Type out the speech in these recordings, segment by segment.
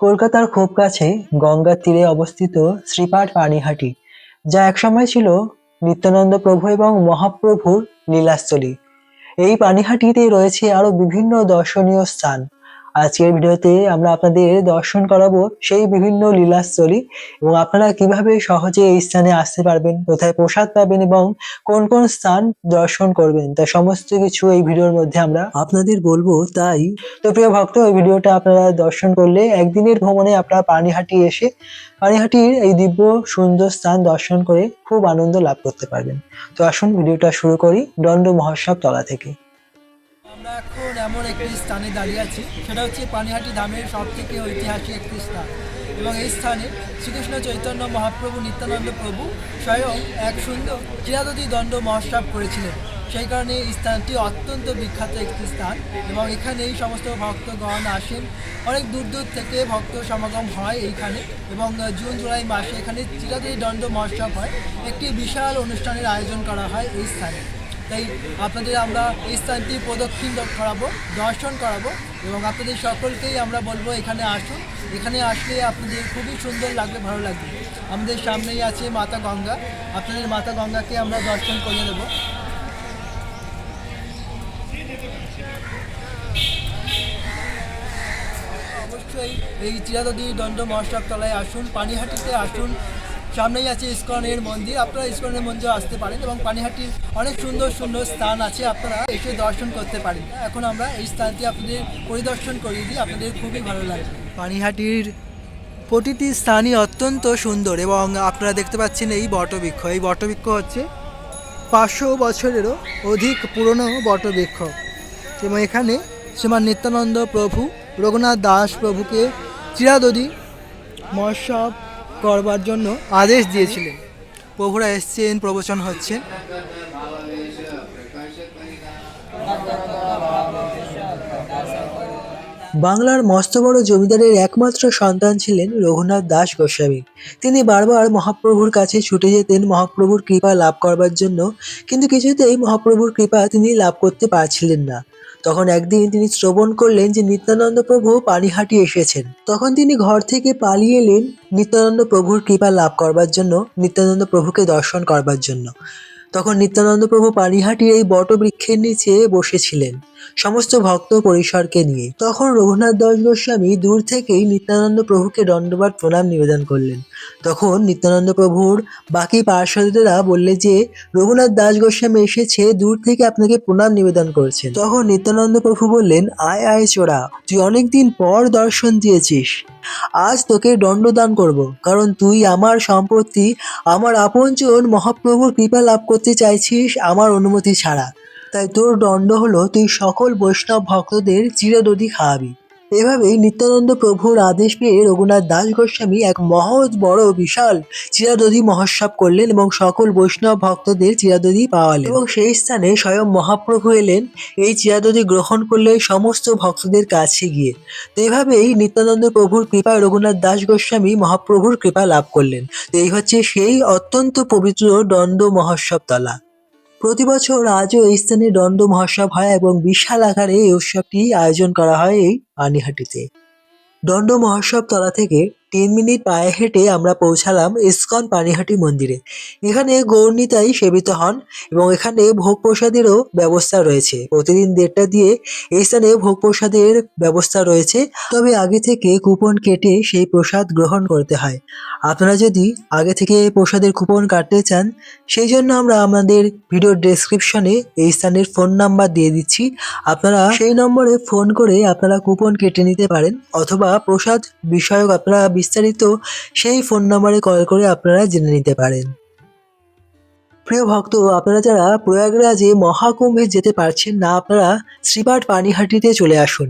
কলকাতার খুব কাছে গঙ্গার তীরে অবস্থিত শ্রীপাঠ পানিহাটি, যা একসময় ছিল নিত্যানন্দ প্রভু এবং মহাপ্রভুর লীলাস্থলী। এই পানিহাটিতে রয়েছে আরও বিভিন্ন দর্শনীয় স্থান। আজকের ভিডিওতে আমরা আপনাদের দর্শন করাবো সেই বিভিন্ন লীলাস্থলী এবং আপনারা কীভাবে সহজে এই স্থানে আসতে পারবেন, কোথায় প্রসাদ পাবেন এবং কোন কোন স্থান দর্শন করবেন, তা সমস্ত কিছু এই ভিডিওর মধ্যে আমরা আপনাদের বলব। তাই তো প্রিয় ভক্ত, এই ভিডিওটা আপনারা দর্শন করলে একদিনের ভ্রমণে আপনারা পানিহাটি এসে পানিহাটির এই দিব্য সুন্দর স্থান দর্শন করে খুব আনন্দ লাভ করতে পারবেন। তো আসুন ভিডিওটা শুরু করি দণ্ড মহোৎসব তলা থেকে। আমরা এখন এমন একটি স্থানে দাঁড়িয়ে আছি। সেটা হচ্ছে পানিহাটি ধামের সব থেকে ঐতিহাসিক একটি স্থান। এবং এই স্থানে শ্রীকৃষ্ণ চৈতন্য মহাপ্রভু নিত্যানন্দ প্রভু স্বয়ং এক সুন্দর চিরাদতি দণ্ড মহোৎসব করেছিলেন। সেই কারণে এই স্থানটি অত্যন্ত বিখ্যাত একটি স্থান এবং এখানে এই সমস্ত ভক্তগণ আসেন। অনেক দূর দূর থেকে ভক্ত সমাগম হয় এইখানে এবং জুন, জুলাই মাসে এখানে চিরাদতি দণ্ড মহোৎসব হয়। একটি বিশাল অনুষ্ঠানের আয়োজন করা হয় এই স্থানে। তাই আপনাদের আমরা এই স্থানটি প্রদক্ষিণ করাবো, দর্শন করাবো এবং আপনাদের সকলকেই আমরা বলব এখানে আসুন। এখানে আসলে আপনাদের খুবই সুন্দর লাগবে, ভালো লাগবে। আমাদের সামনেই আছে মাতা গঙ্গা। আপনাদের মাতা গঙ্গাকে আমরা দর্শন করে দেবো অবশ্যই এই চিরাদদি দণ্ড মহোৎসব তলায় আসুন, পানিহাটিতে আসুন। সামনেই আছে ইস্কনের মন্দির। আপনারা ইস্কনের মন্দিরে আসতে পারেন এবং পানিহাটির অনেক সুন্দর সুন্দর স্থান আছে, আপনারা এসে দর্শন করতে পারেন। এখন আমরা এই স্থানটি আপনাদের পরিদর্শন করিয়ে দিই, আপনাদের খুবই ভালো লাগবে। পানিহাটির প্রতিটি স্থানই অত্যন্ত সুন্দর এবং আপনারা দেখতে পাচ্ছেন এই বটবৃক্ষ। এই বটবৃক্ষ হচ্ছে পাঁচশো বছরেরও অধিক পুরনো বটবৃক্ষ। এবং এখানে শ্রীমান নিত্যানন্দ প্রভু, রঘুনাথ দাস প্রভুকে চিরাদদি, মহোৎসব করবার জন্য আদেশ দিয়েছিলেন। প্রভুরা এসছেন, প্রবচন হচ্ছেন বাংলার মস্ত বড় জমিদারের একমাত্র সন্তান ছিলেন রঘুনাথ দাস গোস্বামী। তিনি বারবার মহাপ্রভুর কাছে ছুটে যেতেন, মহাপ্রভুর কৃপা লাভ করবার জন্য। কিন্তু কিছুতেই মহাপ্রভুর কৃপা তিনি লাভ করতে পারছিলেন না। তখন একদিন তিনি শ্রবণ করলেন যে নিত্যানন্দ প্রভু পানিহাটি এসেছেন। তখন তিনি ঘর থেকে পালিয়ে এলেন নিত্যানন্দ প্রভুর কৃপা লাভ করবার জন্য, নিত্যানন্দ প্রভুকে দর্শন করবার জন্য। তখন নিত্যানন্দ প্রভু পানিহাটির এই বটবৃক্ষের নিচে বসেছিলেন। সমস্ত ভক্ত পরিসরকে নিয়ে। তখন রঘুনাথ দাস গোস্বামী দূর থেকেই নিত্যানন্দ প্রভুকে দণ্ডবাদ প্রণাম নিবেদন করলেন। তখন নিত্যানন্দ প্রভুর বাকি পার্শ্বদেরা বললে যে, রঘুনাথ দাস গোস্বামী এসেছে, দূর থেকে আপনাকে প্রণাম নিবেদন করছেন। তখন নিত্যানন্দ প্রভু বললেন, আয় আয় চোরা, তুই অনেকদিন পর দর্শন দিয়েছিস। আজ তোকে দণ্ডদান করব, কারণ তুই আমার সম্পত্তি, আমার আপনজন মহাপ্রভুর কৃপা লাভ করতে চাইছিস, আমার অনুমতি ছাড়া। তাই তোর দণ্ড হলো তুই সকল বৈষ্ণব ভক্তদের চিরদধি খাওয়াবি। এভাবেই নিত্যানন্দ প্রভুর আদেশ পেয়ে রঘুনাথ দাস গোস্বামী এক মহৎ, বড়, বিশাল চিরাদধি মহোৎসব করলেন এবং সকল বৈষ্ণব ভক্তদের চিরাদধি পাওয়ালেন। এবং সেই স্থানে স্বয়ং মহাপ্রভু এলেন, এই চিরাদধি গ্রহণ করলে সমস্ত ভক্তদের কাছে গিয়ে। তো এভাবেই নিত্যানন্দ প্রভুর কৃপায় রঘুনাথ দাস গোস্বামী মহাপ্রভুর কৃপা লাভ করলেন। তো এই হচ্ছে সেই অত্যন্ত পবিত্র দণ্ড মহোৎসব তলা প্রতি বছর আজও এই স্থানে দণ্ড মহোৎসব হয় এবং বিশাল আকারে এই উৎসবটি আয়োজন করা হয় এই পানিহাটিতে দণ্ড মহাসব তলা থেকে তিন মিনিট পায়ে হেঁটে আমরা পৌঁছালাম ইস্কন পানিহাটি মন্দিরে। এখানে গৌরনীতাই সেবিত হন এবং এখানে ভোগ প্রসাদেরও ব্যবস্থা রয়েছে। প্রতিদিন দেড়টা দিয়ে এই স্থানে ভোগ প্রসাদের ব্যবস্থা রয়েছে। তবে আগে থেকে কুপন কেটে সেই প্রসাদ গ্রহণ করতে হয়। আপনারা যদি আগে থেকে প্রসাদের কুপন কাটতে চান, সেই জন্য আমরা আমাদের ভিডিও ডেসক্রিপশনে এই স্থানের ফোন নাম্বার দিয়ে দিচ্ছি। আপনারা সেই নম্বরে ফোন করে আপনারা কুপন কেটে নিতে পারেন অথবা প্রসাদ বিষয়ক আপনারা বিস্তারিত সেই ফোন নম্বরে কল করে আপনারা জেনে নিতে পারেন। প্রিয় ভক্ত, আপনারা যারা প্রয়াগরাজে মহাকুম্ভে যেতে পারছেন না, আপনারা শ্রীপাঠ পানিহাটিতে চলে আসুন।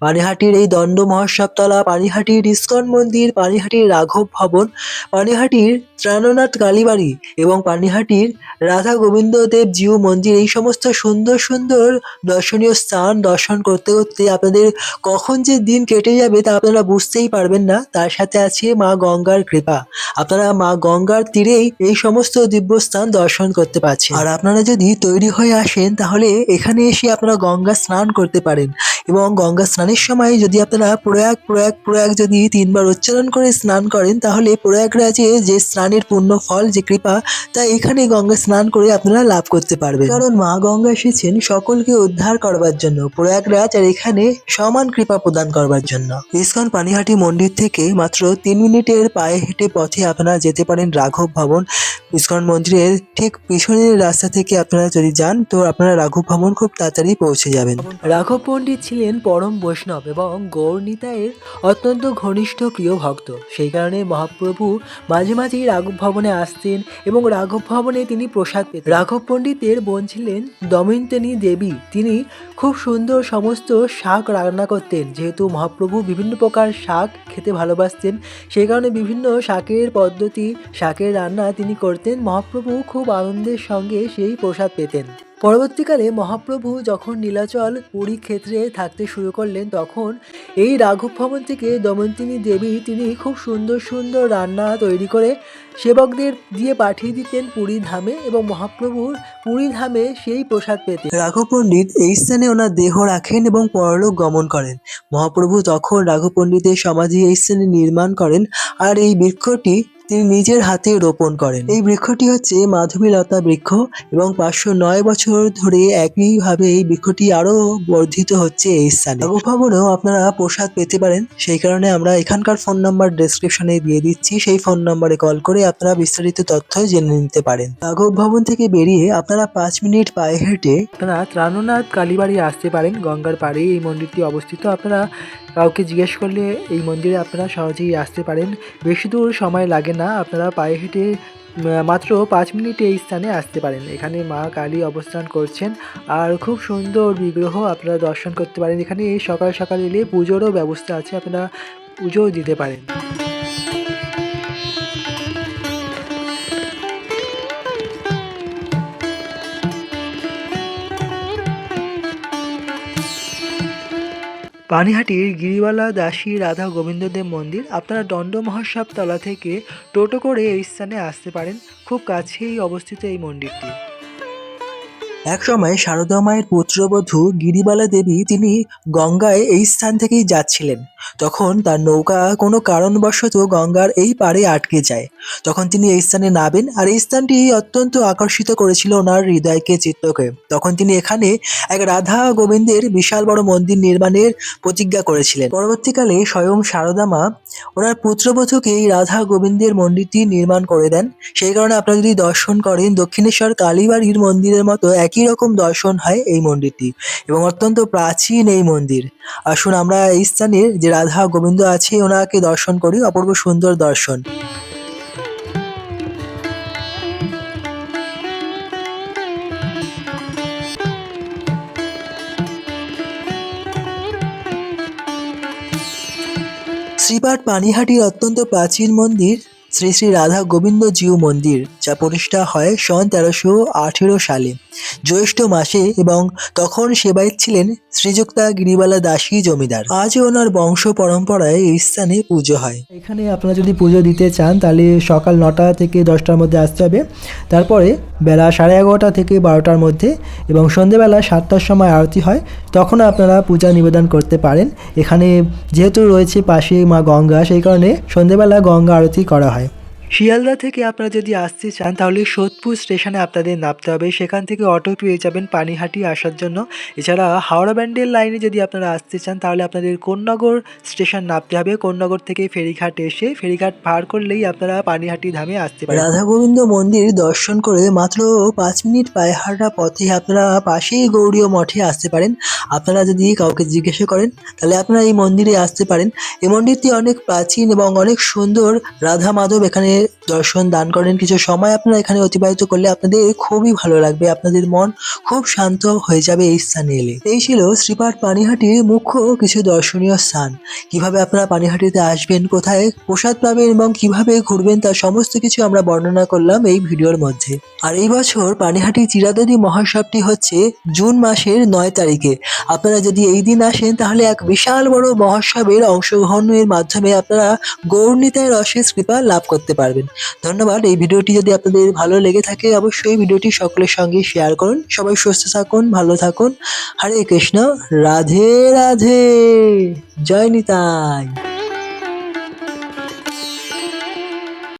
পানিহাটির এই দণ্ড মহোৎসবতলা, পানিহাটির ইস্কন মন্দির, পানিহাটির রাঘব ভবন, পানিহাটির ত্রাণনাথ কালীবাড়ি এবং পানিহাটির রাধা গোবিন্দ দেব জিউ মন্দির, এই সমস্ত সুন্দর সুন্দর দর্শনীয় স্থান দর্শন করতে করতে আপনাদের কখন যে দিন কেটে যাবে তা আপনারা বুঝতেই পারবেন না। তার সাথে আছে মা গঙ্গার কৃপা। আপনারা মা গঙ্গার তীরেই এই সমস্ত দিব্য স্থান দর্শন দর্শন করতে পারছেন। আর আপনারা যদি তৈরি হয়ে আসেন, তাহলে এখানে এসে আপনারা গঙ্গা স্নান করতে পারেন। এবং গঙ্গা স্নানের সময় যদি আপনারা প্রয়াগ প্রয়াগ প্রয়াগ যদি তিনবার উচ্চারণ করে স্নান করেন, তাহলে প্রয়াগরাজে যে স্নানের পূর্ণ ফল, যে কৃপা, তা এখানে গঙ্গা স্নান করে আপনারা লাভ করতে পারবেন। কারণ মা গঙ্গা এসেছেন সকলকে উদ্ধার করবার জন্য। প্রয়াগরাজ আর এখানে সমান কৃপা প্রদান করবার জন্য। ইস্কন পানিহাটি মন্দির থেকে মাত্র তিন মিনিটের পায়ে হেঁটে পথে আপনারা যেতে পারেন রাঘব ভবন। ইস্কন মন্দিরের ঠিক পিছনের রাস্তা থেকে আপনারা যদি যান, তো আপনারা রাঘব ভবন খুব তাড়াতাড়ি পৌঁছে যাবেন। রাঘব পণ্ডিত ছিলেন পরম বৈষ্ণব এবং গৌরনীতায়ের অত্যন্ত ঘনিষ্ঠ প্রিয় ভক্ত। সেই কারণে মহাপ্রভু মাঝে মাঝেই রাঘব ভবনে আসতেন এবং রাঘব ভবনে তিনি প্রসাদ পেতেন। রাঘব পণ্ডিতের বোন ছিলেন দময়ন্তনী দেবী। তিনি খুব সুন্দর সমস্ত শাক রান্না করতেন। যেহেতু মহাপ্রভু বিভিন্ন প্রকার শাক খেতে ভালোবাসতেন, সেই কারণে বিভিন্ন শাকের পদ্ধতি, শাকের রান্না তিনি করতেন। মহাপ্রভু খুব আনন্দের সঙ্গে সেই প্রসাদ পেতেন। পরবর্তীকালে মহাপ্রভু যখন নীলাচল পুরী ক্ষেত্রে থাকতে শুরু করলেন, তখন এই রাঘব ভবন থেকে দময়ন্তিনী দেবী তিনি খুব সুন্দর সুন্দর রান্না তৈরি করে সেবকদের দিয়ে পাঠিয়ে দিতেন পুরী ধামে এবং মহাপ্রভুর পুরী ধামে সেই প্রসাদ পেতেন। রাঘব পণ্ডিত এই স্থানে ওনার দেহ রাখেন এবং পরলোক গমন করেন। মহাপ্রভু তখন রাঘব পণ্ডিতের সমাধি এই স্থানে নির্মাণ করেন আর এই বৃক্ষটি তিনি নিজের হাতে রোপণ করেন। এই বৃক্ষটি হচ্ছে মাধবীলতা বৃক্ষ এবং পাঁচশো নয় বছর ধরে একইভাবে এই বৃক্ষটি আরও বর্ধিত হচ্ছে এই স্থানে। ভবনেও আপনারা প্রসাদ পেতে পারেন, সেই কারণে আমরা এখানকার ফোন নাম্বার ডেসক্রিপশনে দিয়ে দিচ্ছি। সেই ফোন নাম্বারে কল করে আপনারা বিস্তারিত তথ্য জেনে নিতে পারেন। রাঘব ভবন থেকে বেরিয়ে আপনারা পাঁচ মিনিট পায়ে হেঁটে আপনারা ত্রাণনাথ কালীবাড়ি আসতে পারেন, গঙ্গার পাড়ে। এই মন্দিরটি অবস্থিত। আপনারা কাউকে জিজ্ঞেস করলে এই মন্দিরে আপনারা সহজেই আসতে পারেন। বেশি দূর সময় লাগে না। আপনারা পায়ে হেঁটে মাত্র পাঁচ মিনিটে এই স্থানে আসতে পারেন। এখানে মা কালী অবস্থান করছেন। আর খুব সুন্দর বিগ্রহ আপনারা দর্শন করতে পারেন। এখানে সকাল সকাল এলে পুজোরও ব্যবস্থা আছে, আপনারা পুজোও দিতে পারেন। পানিহাটির গিরিওয়ালা দাসী রাধা গোবিন্দদেব মন্দির আপনারা দণ্ড মহোৎসব তলা থেকে টোটো করে এই স্থানে আসতে পারেন। খুব কাছেই অবস্থিত এই মন্দিরটি। এক সময় শারদা মায়ের পুত্রবধূ গিরিবালা দেবী তিনি গঙ্গায় এই স্থান থেকেই যাচ্ছিলেন। তখন তার নৌকা কোনো কারণবশত গঙ্গার এই পারে আটকে যায়। তখন তিনি এই স্থানে নাবেন আর এই স্থানটি অত্যন্ত আকর্ষিত করেছিল ওনার হৃদয়কে চিত্তকে। তখন তিনি এখানে এক রাধা গোবিন্দের বিশাল বড় মন্দির নির্মাণের প্রতিজ্ঞা করেছিলেন। পরবর্তীকালে স্বয়ং শারদা মা ওনার পুত্রবধূকে এই রাধা গোবিন্দের মন্দিরটি নির্মাণ করে দেন। সেই কারণে আপনারা যদি দর্শন করেন দক্ষিণেশ্বর কালীবাড়ির মন্দিরের মতো একই রকম দর্শন হয় এই মন্দিরটি এবং অত্যন্ত প্রাচীন এই মন্দির। আসুন আমরা এই স্থানের যে রাধা গোবিন্দ আছে ওনাকে দর্শন করি, অপূর্ব সুন্দর দর্শন। শ্রীপাঠ পানিহাটির অত্যন্ত প্রাচীন মন্দির শ্রী শ্রী রাধা গোবিন্দ জিউ মন্দির, যা প্রতিষ্ঠা হয় সন তেরোশো আঠেরো সালে। জ্যৈষ্ঠ মাসে এবং তখন সেবায়িত ছিলেন শ্রীযুক্তা গিরিবালা দাসী জমিদার। আজও ওনার বংশ পরম্পরায় এই স্থানে পুজো হয়। এখানে আপনারা যদি পুজো দিতে চান, তাহলে সকাল নটা থেকে দশটার মধ্যে আসতে হবে। তারপরে বেলা সাড়ে এগারোটা থেকে বারোটার মধ্যে এবং সন্ধেবেলা সাতটার সময় আরতি হয়। তখন আপনারা পূজা নিবেদন করতে পারেন। এখানে যেহেতু রয়েছে পাশে মা গঙ্গা, সেই কারণে সন্ধেবেলা গঙ্গা আরতি করা হয়। শিয়ালদা থেকে আপনারা যদি আসতে চান, তাহলে সোদপুর স্টেশনে আপনাদের নামতে হবে। সেখান থেকে অটো পেয়ে যাবেন পানিহাটি আসার জন্য। এছাড়া হাওড়া ব্যান্ডেল লাইনে যদি আপনারা আসতে চান, তাহলে আপনাদের কোন্নগর স্টেশন নামতে হবে। কোন্নগর থেকে ফেরিঘাট এসে ফেরিঘাট পার করলেই আপনারা পানিহাটি ধামে আসতে পারেন রাধা গোবিন্দ মন্দির দর্শন করে মাত্র পাঁচ মিনিট পায়ে হাঁটা পথে আপনারা পাশেই গৌরীয় মঠে আসতে পারেন। আপনারা যদি কাউকে জিজ্ঞাসা করেন, তাহলে আপনারা এই মন্দিরে আসতে পারেন। এই মন্দিরটি অনেক প্রাচীন এবং অনেক সুন্দর। রাধা মাধব এখানে দর্শন, দান করেন কিছু সময় আপনারা এখানে অতিবাহিত করলে আপনাদের খুবই ভালো লাগবে। আপনাদের মন খুব শান্ত হয়ে যাবে এই স্থানে এলে। এই ছিল শ্রীপাঠ পানিহাটির মুখ্য কিছু দর্শনীয় স্থান। কীভাবে আপনারা পানিহাটিতে আসবেন, কোথায় প্রসাদ পাবেন এবং কীভাবে ঘুরবেন তার সমস্ত কিছু আমরা বর্ণনা করলাম এই ভিডিওর মধ্যে। আর এই বছর পানিহাটি চিরাদদি মহোৎসবটি হচ্ছে জুন মাসের নয় তারিখে। আপনারা যদি এই দিন আসেন, তাহলে এক বিশাল বড় মহোৎসবের অংশগ্রহণের মাধ্যমে আপনারা গৌরনীতায় রসের কৃপা লাভ করতে পারবেন। পারবেন। ধন্যবাদ। এই ভিডিওটি যদি আপনাদের ভালো লেগে থাকে, অবশ্যই ভিডিওটি সকলের সঙ্গে শেয়ার করুন। সবাই সুস্থ থাকুন, ভালো থাকুন। হরে কৃষ্ণ। রাধে রাধে। জয় নিতাই।